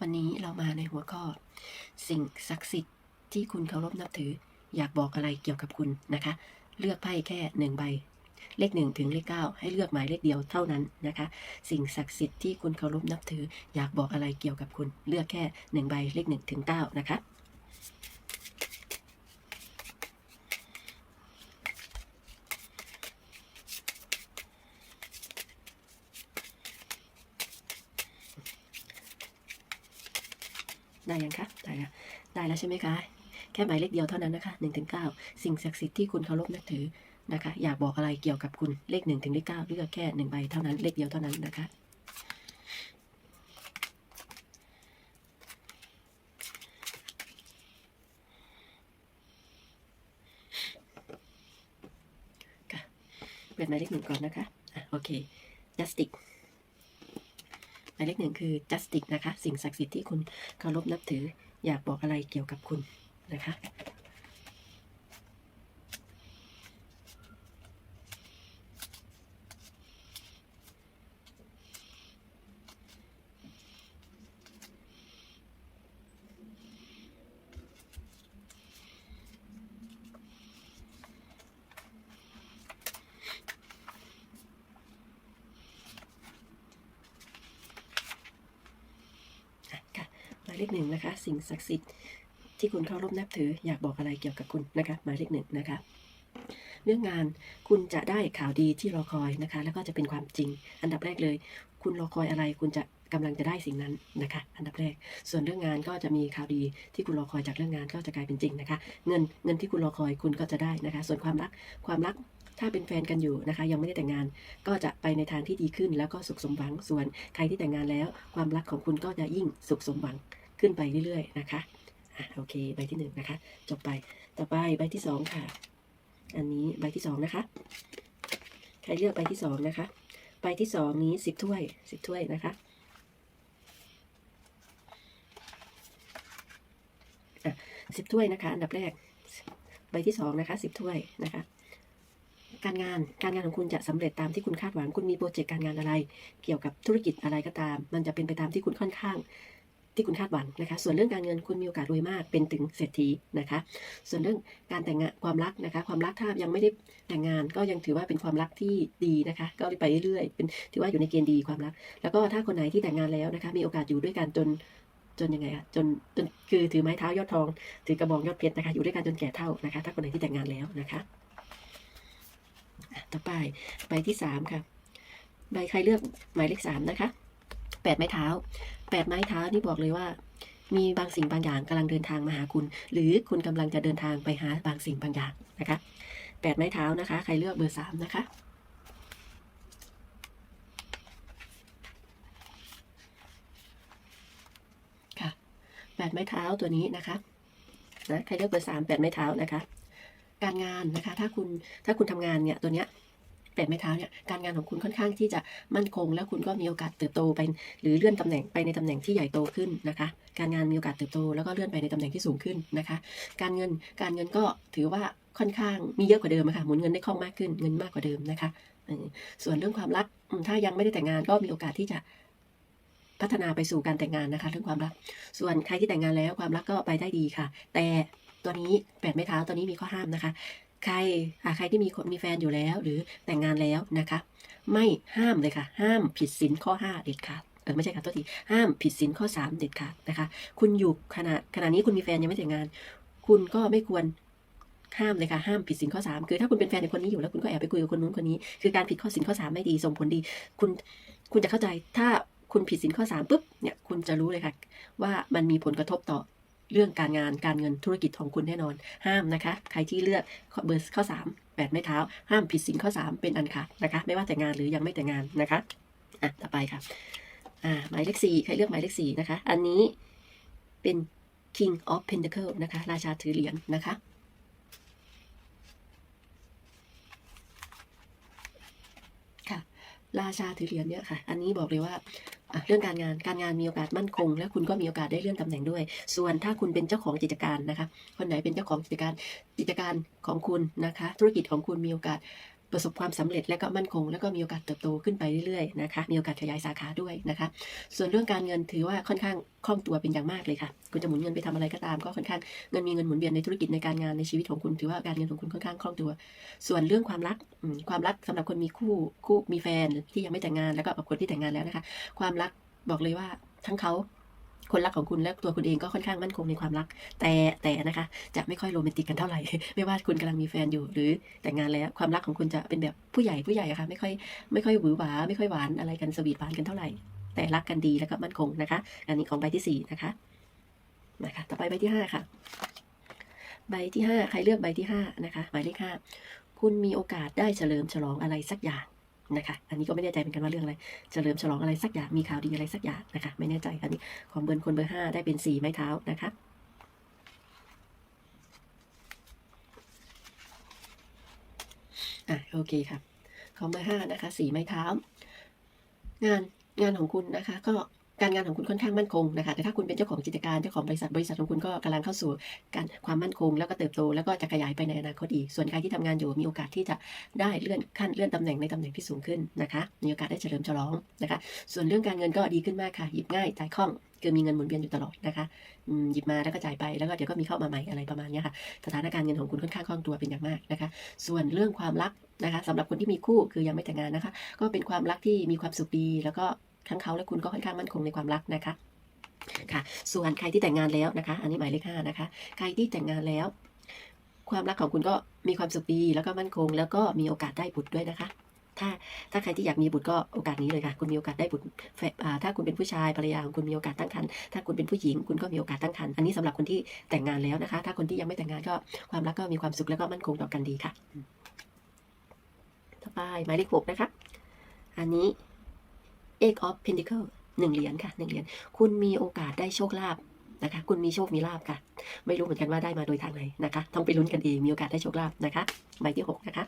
วันนี้เรามาในหัวข้อ สิ่งศักดิ์สิทธิ์ที่คุณเคารพนับถือ อยากบอกอะไรเกี่ยวกับคุณนะคะ เลือกไพ่แค่หนึ่งใบ เลขหนึ่งถึงเลขเก้าให้เลือกหมายเลขเดียวเท่านั้นนะคะ สิ่งศักดิ์สิทธิ์ที่คุณเคารพนับถือ อยากบอกอะไรเกี่ยวกับคุณ เลือกแค่หนึ่งใบเลขหนึ่งถึงเก้านะคะ ได้ยังคะได้แล้วได้แล้วใช่ไหมคะ แค่หมายเลขเดียวเท่านั้นนะคะหนึ่งถึงเก้าสิ่งศักดิ์สิทธิ์ที่คุณเคารพนับถือนะคะ อยากบอกอะไรเกี่ยวกับคุณเลขหนึ่งถึงเลขเก้าเลือกแค่หนึ่งใบเท่านั้นเลขเดียวเท่านั้นนะคะเป็นหมายเลขหนึ่งก่อนนะคะอะโอเค justice หมายเลขหนึ่งคือ justice นะคะ สิ่งศักดิ์สิทธิ์ที่คุณเคารพนับถือ อยากบอกอะไรเกี่ยวกับคุณนะคะอะค่ะหมายเลขหนึ่งนะคะ สิ่งศักดิ์สิทธิ์ที่คุณเคารพนับถืออยากบอกอะไรเกี่ยวกับคุณนะคะหมายเลขหนึ่งนะคะเรื่องงานคุณจะได้ข่าวดีที่รอคอยนะคะ แล้วก็จะเป็นความจริง อันดับแรกเลย คุณรอคอยอะไร คุณจะกำลังจะได้สิ่งนั้นนะคะ อันดับแรก ส่วนเรื่องงานก็จะมีข่าวดีที่คุณรอคอยจากเรื่องงานก็จะกลายเป็นจริงนะคะ เงินเงินที่คุณรอคอยคุณก็จะได้นะคะ ส่วนความรักความรักถ้าเป็นแฟนกันอยู่นะคะ ยังไม่ได้แต่งงาน ก็จะไปในทางที่ดีขึ้น แล้วก็สุขสมหวังส่วนใครที่แต่งงานแล้ว ความรักของคุณก็จะยิ่งสุขสมหวัง ขึ้นไปเรื่อยๆนะคะอะโอเคใบที่หนึ่งนะคะจบไปต่อไปใบที่สองค่ะ อันนี้ใบที่สองนะคะ ใครเลือกใบที่สองนะคะ ใบที่สองนี้สิบถ้วยสิบถ้วยนะคะอะสิบถ้วยนะคะอันดับแรก ใบที่สองนะคะสิบถ้วยนะคะ การงานการงานของคุณจะสำเร็จตามที่คุณคาดหวัง คุณมีโปรเจกต์การงานอะไร เกี่ยวกับธุรกิจอะไรก็ตาม มันจะเป็นไปตามที่คุณค่อนข้าง ที่คุณคาดหวังนะคะ ส่วนเรื่องการเงินคุณมีโอกาสรวยมากเป็นถึงเศรษฐีนะคะ ส่วนเรื่องการแต่งงานความรักนะคะ ความรักถ้ายังไม่ได้แต่งงานก็ยังถือว่าเป็นความรักที่ดีนะคะ ก็ไปเรื่อยๆเป็นถือว่าอยู่ในเกณฑ์ดีความรัก แล้วก็ถ้าคนไหนที่แต่งงานแล้วนะคะ มีโอกาสอยู่ด้วยกันจนจนยังไงอะจนจนคือถือไม้เท้ายอดทอง ถือกระบองยอดเพชรนะคะ อยู่ด้วยกันจนแก่เท่านะคะ ถ้าคนไหนที่แต่งงานแล้วนะคะอะต่อไปใบที่สามค่ะ ใบใครเลือกหมายเลขสามนะคะแปดไม้เท้า แปดไม้เท้านี่บอกเลยว่า มีบางสิ่งบางอย่างกำลังเดินทางมาหาคุณ หรือคุณกำลังจะเดินทางไปหาบางสิ่งบางอย่างนะคะแปดไม้เท้านะคะ ใครเลือกเบอร์สามนะคะค่ะแปดไม้เท้าตัวนี้นะคะนะใครเลือกเบอร์สามแปดไม้เท้านะคะ การงานนะคะ ถ้าคุณถ้าคุณทำงานเนี่ยตัวเนี้ย แปดไม้เท้าเนี่ยการงานของคุณค่อนข้างที่จะมั่นคง แล้วคุณก็มีโอกาสเติบโตไป หรือเลื่อนตำแหน่งไปในตำแหน่งที่ใหญ่โตขึ้นนะคะ การงานมีโอกาสเติบโตแล้วก็เลื่อนไปในตำแหน่งที่สูงขึ้นนะคะ การเงินการเงินก็ถือว่าค่อนข้างมีเยอะกว่าเดิมค่ะหมุนเงินได้คล่องมากขึ้นเงินมากกว่าเดิมนะคะ ส่วนเรื่องความรักถ้ายังไม่ได้แต่งงานก็มีโอกาสที่จะพัฒนาไปสู่การแต่งงานนะคะ เรื่องความรัก ส่วนใครที่แต่งงานแล้วความรักก็ไปได้ดีค่ะ แต่ตัวนี้แปดไม้เท้าตัวนี้มีข้อห้ามนะคะ ใครอ่าใครที่มีคนมีแฟนอยู่แล้ว หรือแต่งงานแล้วนะคะ ไม่ห้ามเลยค่ะ ห้ามผิดศีลข้อห้าเด็ดขาดเออไม่ใช่ค่ะตัวทีห้ามผิดศีลข้อสามเด็ดขาดนะคะ คุณอยู่ขณะขณะนี้คุณมีแฟนยังไม่แต่งงาน คุณก็ไม่ควรห้ามเลยค่ะห้ามผิดศีลข้อสามคือถ้าคุณเป็นแฟนในคนนี้อยู่แล้วคุณก็แอบไปคุยกับคนนู้นคนนี้ คือการผิดข้อศีลข้อสามไม่ดีส่งผลดี คุณคุณจะเข้าใจถ้าคุณผิดศีลข้อสามปุ๊บเนี่ยคุณจะรู้เลยค่ะ ว่ามันมีผลกระทบต่อ เรื่องการงานการเงินธุรกิจของคุณแน่นอน ห้ามนะคะ ใครที่เลือกเบอร์ข้อสามแปดไม้เท้า ห้ามผิดศีลข้อสามเป็นอันขาดนะคะ ไม่ว่าแต่งงานหรือยังไม่แต่งงานนะคะอะต่อไปค่ะอ่าหมายเลขสี่ใครเลือกหมายเลขสี่นะคะ อันนี้เป็น King of Pentacle นะคะ ราชาถือเหรียญนะคะค่ะ ราชาถือเหรียญเนี่ยค่ะ อันนี้บอกเลยว่า เรื่องการงานการงานมีโอกาสมั่นคง และคุณก็มีโอกาสได้เลื่อนตำแหน่งด้วย ส่วนถ้าคุณเป็นเจ้าของกิจการนะคะคนไหนเป็นเจ้าของกิจการกิจการของคุณนะคะ ธุรกิจของคุณมีโอกาส ประสบความสำเร็จและก็มั่นคง แล้วก็มีโอกาสเติบโตขึ้นไปเรื่อยๆนะคะ มีโอกาสขยายสาขาด้วยนะคะ ส่วนเรื่องการเงินถือว่าค่อนข้างคล่องตัวเป็นอย่างมากเลยค่ะ คุณจะหมุนเงินไปทำอะไรก็ตาม ก็ค่อนข้างเงินมีเงินหมุนเวียนในธุรกิจในการงานในชีวิตของคุณถือว่าการเงินของคุณค่อนข้างคล่องตัว ส่วนเรื่องความรักความรักสำหรับคนมีคู่คู่มีแฟนที่ยังไม่แต่งงานแล้วก็กับคนที่แต่งงานแล้วนะคะ ความรักบอกเลยว่าทั้งเขา คนรักของคุณและตัวคุณเองก็ค่อนข้างมั่นคงในความรัก แต่แต่นะคะ จะไม่ค่อยโรแมนติกกันเท่าไหร่ ไม่ว่าคุณกำลังมีแฟนอยู่ หรือแต่งงานแล้วความรักของคุณจะเป็นแบบผู้ใหญ่ผู้ใหญ่ะค่ะไม่ค่อยไม่ค่อยหวือหวาไม่ค่อยหวานอะไรกันสวีทหวานกันเท่าไหร่ แต่รักกันดีแล้วก็มั่นคงนะคะ อันนี้ของใบที่สี่นะคะนะคะต่อไปใบที่ห้าค่ะ ใบที่ห้าใครเลือกใบที่ห้านะคะหมายเลขห้าคุณมีโอกาสได้เฉลิมฉลองอะไรสักอย่าง นะคะ อันนี้ก็ไม่แน่ใจเหมือนกันว่าเรื่องอะไรเฉลิมฉลองอะไรสักอย่าง มีข่าวดีอะไรสักอย่างนะคะ ไม่แน่ใจ อันนี้ของเบิร์นคนเบอร์ห้าได้เป็นสี่ไม้เท้านะคะอะโอเคครับของเบอร์ห้านะคะสี่ไม้เท้า งานงานของคุณนะคะ ก็ การงานของคุณค่อนข้างมั่นคงนะคะ แต่ถ้าคุณเป็นเจ้าของกิจการเจ้าของบริษัทบริษัทของคุณก็กำลังเข้าสู่การความมั่นคง แล้วก็เติบโตแล้วก็จะขยายไปในอนาคตอีส่วนใครที่ทำงานอยู่มีโอกาสที่จะได้เลื่อนขั้นเลื่อนตำแหน่งในตำแหน่งที่สูงขึ้นนะคะมีโอกาสได้เฉลิมฉลองนะคะ ส่วนเรื่องการเงินก็ดีขึ้นมากค่ะหยิบง่ายจ่ายคล่องคือมีเงินหมุนเวียนอยู่ตลอดนะคะหยิบมาแล้วก็จ่ายไปแล้วก็เดี๋ยวก็มีเข้ามาใหม่อะไรประมาณนี้ค่ะ สถานการณ์เงินของคุณค่อนข้างคล่องตัวเป็นอย่างมากนะคะ ส่วนเรื่องความรักนะคะสำหรับคนที่มีคู่คือยังไม่แต่งงานนะคะ ก็เป็นความรักที่มีความสุขดีแล้วก็ ทั้งเขาและคุณก็ค่อนข้างมั่นคงในความรักนะคะค่ะส่วนใครที่แต่งงานแล้วนะคะ อันนี้หมายเลขห้านะคะ ใครที่แต่งงานแล้ว ความรักของคุณก็มีความสุขดีแล้วก็มั่นคง แล้วก็มีโอกาสได้บุตรด้วยนะคะ ถ้าถ้าใครที่อยากมีบุตรก็โอกาสนี้เลยค่ะ คุณมีโอกาสได้บุตรแฝดอ่าถ้าคุณเป็นผู้ชายภรรยาของคุณมีโอกาสตั้งครรภ์ถ้าคุณเป็นผู้หญิงคุณก็มีโอกาสตั้งครรภ์อันนี้สำหรับคนที่แต่งงานแล้วนะคะ ถ้าคนที่ยังไม่แต่งงานก็ความรักก็มีความสุขแล้วก็มั่นคงต่อกันดีค่ะ ต่อไปหมายเลขหกนะคะ อันนี้ Eight of Pentacle หนึ่งเหรียญค่ะหนึ่งเหรียญคุณมีโอกาสได้โชคลาภนะคะ คุณมีโชคมีลาภค่ะ ไม่รู้เหมือนกันว่าได้มาโดยทางไหนนะคะต้องไปลุ้นกันเองมีโอกาสได้โชคลาภนะคะใบที่หกนะคะ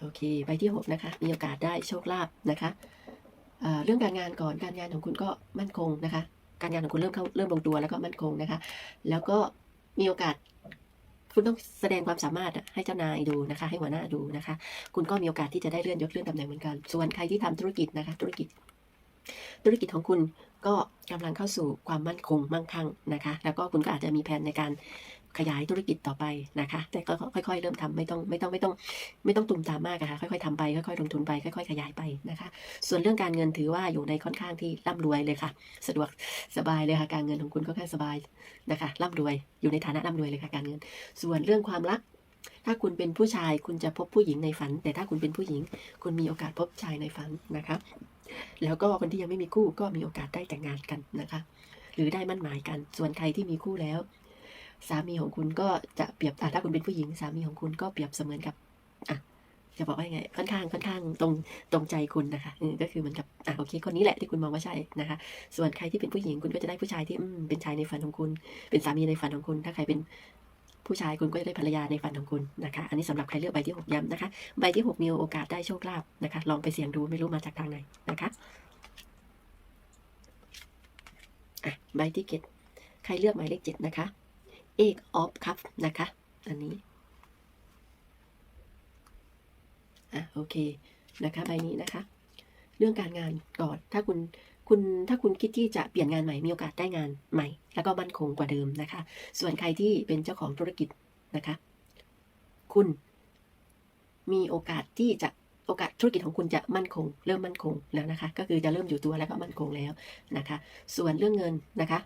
โอเคใบที่หกนะคะ มีโอกาสได้โชคลาภนะคะเเรื่องการงานก่อนการงานของคุณก็มั่นคงนะคะ การงานของคุณเริ่มเข้าเริ่มลงตัวแล้วก็มั่นคงนะคะ แล้วก็มีโอกาส คุณต้องแสดงความสามารถอะให้เจ้านายดูนะคะ ให้หัวหน้าดูนะคะ คุณก็มีโอกาสที่จะได้เลื่อนยศเลื่อนตำแหน่งเหมือนกัน ส่วนใครที่ทำธุรกิจนะคะ ธุรกิจ ธุรกิจของคุณ ก็กำลังเข้าสู่ความมั่นคงมั่งคั่งนะคะ แล้วก็คุณก็อาจจะมีแผนในการขยายธุรกิจต่อไปนะคะ แต่ก็ค่อย ๆ เริ่มทำไม่ต้องไม่ต้องไม่ต้องไม่ต้องตุมตามมากอะค่ะค่อยๆทำไปค่อยๆลงทุนไปค่อยๆขยายไปนะคะ ส่วนเรื่องการเงินถือว่าอยู่ในค่อนข้างที่ร่ำรวยเลยค่ะ สะดวกสบายเลยค่ะการเงินของคุณค่อนข้างสบายนะคะร่ำรวยอยู่ในฐานะร่ำรวยเลยค่ะการเงิน ส่วนเรื่องความรัก ถ้าคุณเป็นผู้ชายคุณจะพบผู้หญิงในฝัน แต่ถ้าคุณเป็นผู้หญิง คุณมีโอกาสพบชายในฝันนะคะ แล้วก็คนที่ยังไม่มีคู่ก็มีโอกาสได้แต่งงานกันนะคะ หรือได้มั่นหมายกัน ส่วนใครที่มีคู่แล้ว สามีของคุณก็จะเปรียบถ้าคุณเป็นผู้หญิง สามีของคุณก็เปรียบเสมือนกับอะจะบอกว่าไงค่อนข้างค่อนข้างตรงตรงใจคุณนะคะออก็คือเหมือนกับอะโอเคคนนี้แหละที่คุณมองว่าใช่นะคะ ส่วนใครที่เป็นผู้หญิงคุณก็จะได้ผู้ชายที่อืมเป็นชายในฝันของคุณ เป็นสามีในฝันของคุณ ถ้าใครเป็น ผู้ชายคุณก็จะได้ภรรยาในฝันของคุณนะคะ อันนี้สำหรับใครเลือกใบที่หกย้ำนะคะ ใบที่หกมีโอกาสได้โชคลาภนะคะ ลองไปเสี่ยงดูไม่รู้มาจากทางไหนนะคะอะใบที่เจ็ดใครเลือกหมายเลขเจ็ดนะคะเอกออฟคัพนะคะ อันนี้อะโอเคนะคะ ใบนี้นะคะ เรื่องการงานก่อนถ้าคุณ คุณถ้าคุณคิดที่จะเปลี่ยนงานใหม่มีโอกาสได้งานใหม่ แล้วก็มั่นคงกว่าเดิมนะคะ ส่วนใครที่เป็นเจ้าของธุรกิจนะคะ คุณมีโอกาสที่จะโอกาสธุรกิจของคุณจะมั่นคง เริ่มมั่นคงแล้วนะคะ ก็คือจะเริ่มอยู่ตัวแล้วก็มั่นคงแล้วนะคะ ส่วนเรื่องเงินนะคะ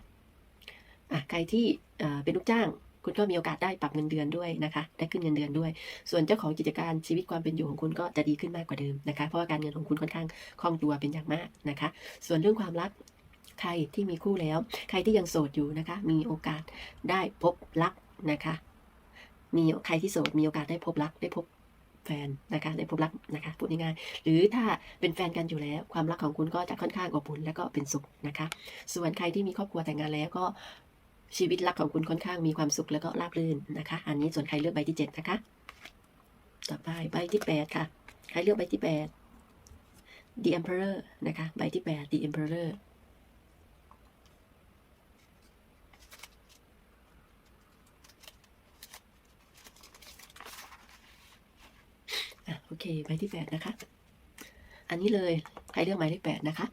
อะใครที่เอ่อเป็นลูกจ้าง คุณก็มีโอกาสได้ปรับเงินเดือนด้วยนะคะ ได้ขึ้นเงินเดือนด้วย ส่วนเจ้าของกิจการชีวิตความเป็นอยู่ของคุณก็จะดีขึ้นมากกว่าเดิมนะคะ เพราะว่าการเงินของคุณค่อนข้างคล่องตัวเป็นอย่างมากนะคะ ส่วนเรื่องความรักใครที่มีคู่แล้ว ใครที่ยังโสดอยู่นะคะ มีโอกาสได้พบรักนะคะ มีใครที่โสดมีโอกาสได้พบรักได้พบแฟนนะคะได้พบรักนะคะพูดง่ายๆหรือถ้าเป็นแฟนกันอยู่แล้ว ความรักของคุณก็จะค่อนข้างอบอุ่นและก็เป็นสุขนะคะ ส่วนใครที่มีครอบครัวแต่งงานแล้วก็ ชีวิตรักของคุณค่อนข้างมีความสุขแล้วก็ราบรื่นนะคะ อันนี้ส่วนใครเลือกใบที่เจ็ดนะคะ ต่อไปใบที่แปดค่ะ ใครเลือกใบที่แปด The Emperor นะคะ ใบที่แปด The Emperor โอเคใบที่แปดนะคะ อันนี้เลย ใครเลือกหมายเลขแปดนะคะ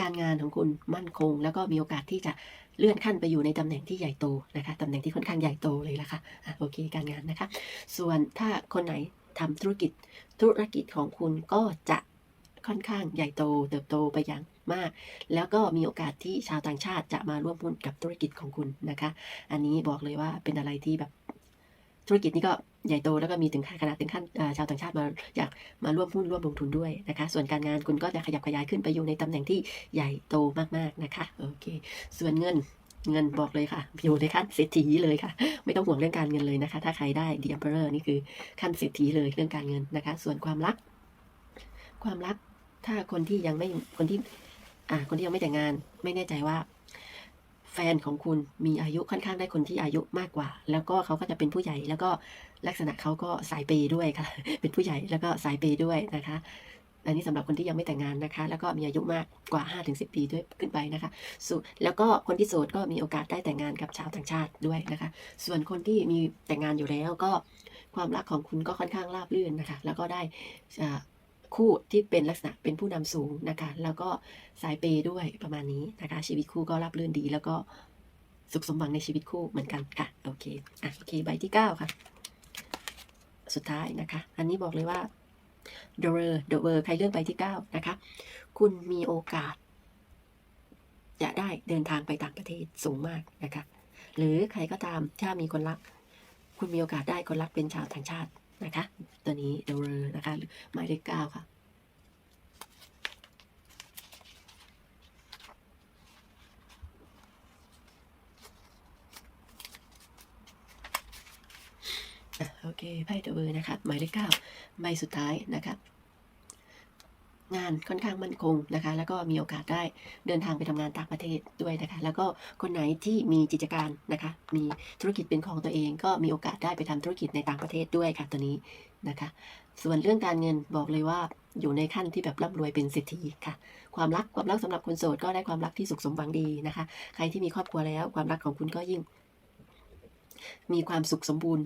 การงานของคุณมั่นคง แล้วก็มีโอกาสที่จะเลื่อนขั้นไปอยู่ในตำแหน่งที่ใหญ่โตนะคะตำแหน่งที่ค่อนข้างใหญ่โตเลยละค่ะอะโอเคการงานนะคะ ส่วนถ้าคนไหนทำธุรกิจธุรกิจของคุณก็จะค่อนข้างใหญ่โต เติบโตไปอย่างมาก แล้วก็มีโอกาสที่ชาวต่างชาติจะมาร่วมหุ้นกับธุรกิจของคุณนะคะ อันนี้บอกเลยว่าเป็นอะไรที่แบบ ธุรกิจนี้ก็ใหญ่โตแล้วก็มีถึงขนาดถึงขั้นชาวต่างชาติมาอยากมาร่วมหุ้นร่วมลงทุนด้วยนะคะ ส่วนการงานคุณก็จะขยับขยายขึ้นไปอยู่ในตำแหน่งที่ใหญ่โตมากๆนะคะโอเค ส่วนเงินเงินบอกเลยค่ะ อยู่ในขั้นเศรษฐีเลยค่ะ ไม่ต้องห่วงเรื่องการเงินเลยนะคะ ถ้าใครได้ The Emperor นี่คือขั้นเศรษฐีเลยเรื่องการเงินนะคะ ส่วนความรัก ความรักถ้าคนที่ยังไม่คนที่อ่าคนที่ยังไม่แต่งงาน ไม่แน่ใจว่า ฟนของคุณมีอายุค่อนข้างได้คนที่อายุมากกว่า แล้วก็เขาก็จะเป็นผู้ใหญ่ แล้วก็ลักษณะเขาก็สายเปย์ด้วยค่ะ เป็นผู้ใหญ่แล้วก็สายเปย์ด้วยนะคะ อันนี้สำหรับคนที่ยังไม่แต่งงานนะคะ แล้วก็มีอายุมากกว่า 5-10 ปีด้วยขึ้นไปนะคะสแล้วก็คนที่โสดก็มีโอกาสได้แต่งงานกับชาวต่างชาติด้วยนะคะ ส่วนคนที่มีแต่งงานอยู่แล้วก็ความรักของคุณก็ค่อนข้างราบรื่นนะคะ แล้วก็ได้ คู่ที่เป็นลักษณะเป็นผู้นำสูงนะคะ แล้วก็สายเปย์ด้วยประมาณนี้นะคะ ชีวิตคู่ก็ราบรื่นดี แล้วก็สุขสมหวังในชีวิตคู่เหมือนกันค่ะโอเคอะโอเคใบที่ 9 ค่ะ สุดท้ายนะคะ อันนี้บอกเลยว่าเดอร์เดอร์ใครเลือกใบที่ 9 นะคะ คุณมีโอกาสจะได้เดินทางไปต่างประเทศสูงมากนะคะ หรือใครก็ตามถ้ามีคนรัก คุณมีโอกาสได้คนรักเป็นชาวต่างชาติ นะคะ ตัวนี้เดอร์นะคะหมายเลขเก้าค่ะโอเคไพ่เดอะเรอร์นะคะหมายเลขเก้าใบสุดท้ายนะคะ งานค่อนข้างมั่นคงนะคะ แล้วก็มีโอกาสได้เดินทางไปทำงานต่างประเทศด้วยนะคะ แล้วก็คนไหนที่มีกิจการนะคะ มีธุรกิจเป็นของตัวเอง ก็มีโอกาสได้ไปทำธุรกิจในต่างประเทศด้วยค่ะตัวนี้นะคะ ส่วนเรื่องการเงินบอกเลยว่าอยู่ในขั้นที่แบบร่ำรวยเป็นเศรษฐีค่ะ ความรักความรักสำหรับคนโสดก็ได้ความรักที่สุขสมหวังดีนะคะ ใครที่มีครอบครัวแล้ว ความรักของคุณก็ยิ่ง มีความสุขสมบูรณ์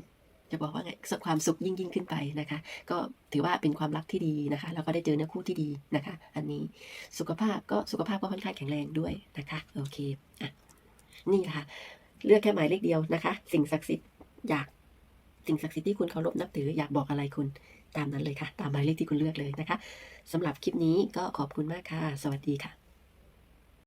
จะบอกว่าไงความสุขยิ่งยิ่งขึ้นไปนะคะ ก็ถือว่าเป็นความรักที่ดีนะคะ แล้วก็ได้เจอเนื้อคู่ที่ดีนะคะ อันนี้สุขภาพก็สุขภาพก็ค่อนข้างแข็งแรงด้วยนะคะ โอเคอะนี่แหละค่ะ เลือกแค่หมายเลขเดียวนะคะ สิ่งศักดิ์สิทธิ์อยากสิ่งศักดิ์สิทธิ์ที่คุณเคารพนับถืออยากบอกอะไรคุณตามนั้นเลยค่ะ ตามหมายเลขที่คุณเลือกเลยนะคะสำหรับคลิปนี้ก็ขอบคุณมากค่ะ สวัสดีค่ะ